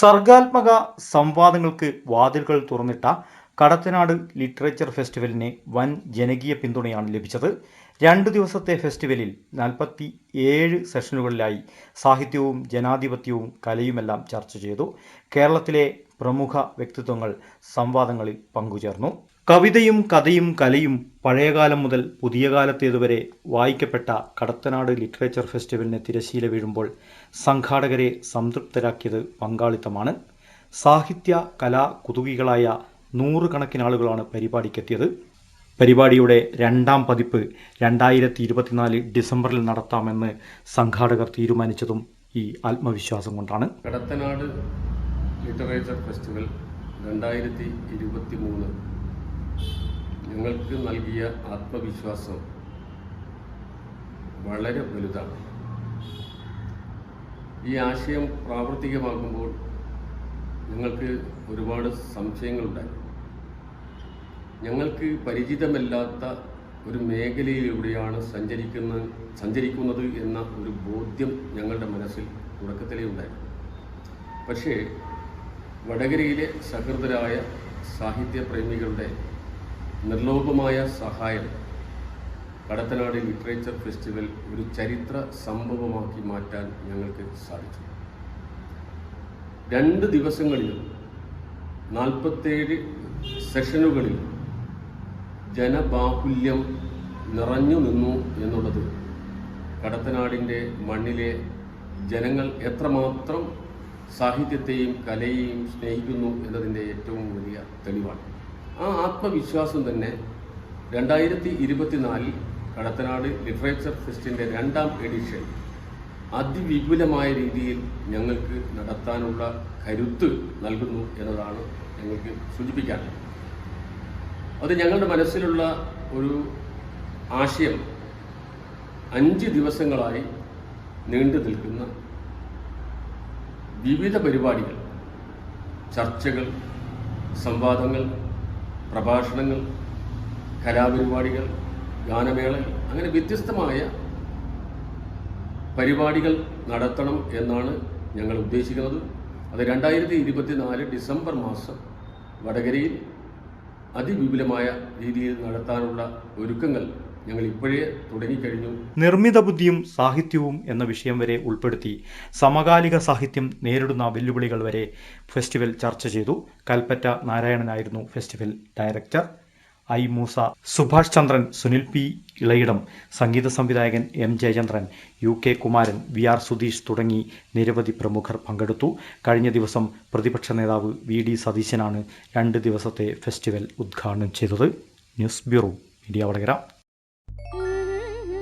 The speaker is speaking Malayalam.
സർഗാത്മക സംവാദങ്ങൾക്ക് വാതിലുകൾ തുറന്നിട്ട കടത്തനാട് ലിറ്ററേച്ചർ ഫെസ്റ്റിവലിന് വൻ ജനകീയ പിന്തുണയാണ് ലഭിച്ചത്. രണ്ട് ദിവസത്തെ ഫെസ്റ്റിവലിൽ നാൽപ്പത്തി ഏഴ് സെഷനുകളിലായി സാഹിത്യവും ജനാധിപത്യവും കലയുമെല്ലാം ചർച്ച ചെയ്തു. കേരളത്തിലെ പ്രമുഖ വ്യക്തിത്വങ്ങൾ സംവാദങ്ങളിൽ പങ്കുചേർന്നു. കവിതയും കഥയും കലയും പഴയകാലം മുതൽ പുതിയ കാലത്തേതുവരെ വായിക്കപ്പെട്ട കടത്തനാട് ലിറ്ററേച്ചർ ഫെസ്റ്റിവലിന് തിരശീല വീഴുമ്പോൾ സംഘാടകരെ സംതൃപ്തരാക്കിയത് പങ്കാളിത്തമാണ്. സാഹിത്യ കലാ കുതുകികളായ നൂറുകണക്കിന് ആളുകളാണ് പരിപാടിക്കെത്തിയത്. പരിപാടിയുടെ രണ്ടാം പതിപ്പ് രണ്ടായിരത്തി ഇരുപത്തിനാല് ഡിസംബറിൽ നടത്താമെന്ന് സംഘാടകർ തീരുമാനിച്ചതും ഈ ആത്മവിശ്വാസം കൊണ്ടാണ്. കടത്തനാട് ലിറ്ററേച്ചർ ഫെസ്റ്റിവൽ രണ്ടായിരത്തി ഇരുപത്തി മൂന്ന് ഞങ്ങൾക്ക് നൽകിയ ആത്മവിശ്വാസം വളരെ വലുതാണ്. ഈ ആശയം പ്രാവർത്തികമാകുമ്പോൾ ഞങ്ങൾക്ക് ഒരുപാട് സംശയങ്ങളുണ്ടായി ഞങ്ങൾക്ക് പരിചിതമല്ലാത്ത ഒരു മേഖലയിലൂടെയാണ് സഞ്ചരിക്കുന്ന സഞ്ചരിക്കുന്നത് എന്ന ഒരു ബോധ്യം ഞങ്ങളുടെ മനസ്സിൽ തുടക്കത്തിലേ ഉണ്ടായിരുന്നു. പക്ഷേ വടകരയിലെ സഹൃദരായ സാഹിത്യപ്രേമികളുടെ നിർലോഭമായ സഹായം. കടത്തനാട് ലിറ്ററേച്ചർ ഫെസ്റ്റിവൽ ഒരു ചരിത്ര സംഭവമാക്കി മാറ്റാൻ ഞങ്ങൾക്ക് സാധിച്ചു. രണ്ട് ദിവസങ്ങളിലും നാൽപ്പത്തേഴ് സെഷനുകളിൽ ജനബാഹുല്യം നിറഞ്ഞു നിന്നു എന്നുള്ളത് കടത്തനാടിന്റെ മണ്ണിലെ ജനങ്ങൾ എത്രമാത്രം സാഹിത്യത്തെയും കലയെയും സ്നേഹിക്കുന്നു എന്നതിന്റെ ഏറ്റവും വലിയ തെളിവാണ്. ആ ആത്മവിശ്വാസം തന്നെ രണ്ടായിരത്തി ഇരുപത്തിനാലിൽ കടത്തനാട് ലിറ്ററേച്ചർ ഫെസ്റ്റിന്റെ രണ്ടാം എഡിഷൻ അതിവിപുലമായ രീതിയിൽ ഞങ്ങൾക്ക് നടത്താനുള്ള കരുത്ത് നൽകുന്നു എന്നതാണ് ഞങ്ങൾക്ക് സൂചിപ്പിക്കാൻ അത് ഞങ്ങളുടെ മനസ്സിലുള്ള ഒരു ആശയം അഞ്ച് ദിവസങ്ങളായി നീണ്ടു നിൽക്കുന്ന വിവിധ പരിപാടികൾ ചർച്ചകൾ സംവാദങ്ങൾ പ്രഭാഷണങ്ങൾ കലാപരിപാടികൾ ഗാനമേള അങ്ങനെ വ്യത്യസ്തമായ പരിപാടികൾ നടത്തണം എന്നാണ് ഞങ്ങൾ ഉദ്ദേശിക്കുന്നത്. അത് രണ്ടായിരത്തി ഇരുപത്തിനാല് ഡിസംബർ മാസം വടകരയിൽ അതിവിപുലമായ രീതിയിൽ നടത്താനുള്ള ഒരുക്കങ്ങൾ ഞങ്ങൾ നിർമ്മിത ബുദ്ധിയും സാഹിത്യവും എന്ന വിഷയം വരെ ഉൾപ്പെടുത്തി സമകാലിക സാഹിത്യം നേരിടുന്ന വെല്ലുവിളികൾ വരെ ഫെസ്റ്റിവൽ ചർച്ച ചെയ്തു. Kalpetta നാരായണനായിരുന്നു festival director. I Moosa Subhash Chandran Sunil P Elayidam സംഗീത സംവിധായകൻ M Jayachandran U K Kumaran V R Sudheesh തുടങ്ങി നിരവധി പ്രമുഖർ പങ്കെടുത്തു. കഴിഞ്ഞ ദിവസം പ്രതിപക്ഷ നേതാവ് വി ഡി സതീശനാണ് രണ്ട് ദിവസത്തെ ഫെസ്റ്റിവൽ ഉദ്ഘാടനം ചെയ്തത്. News bureau media Vadakara.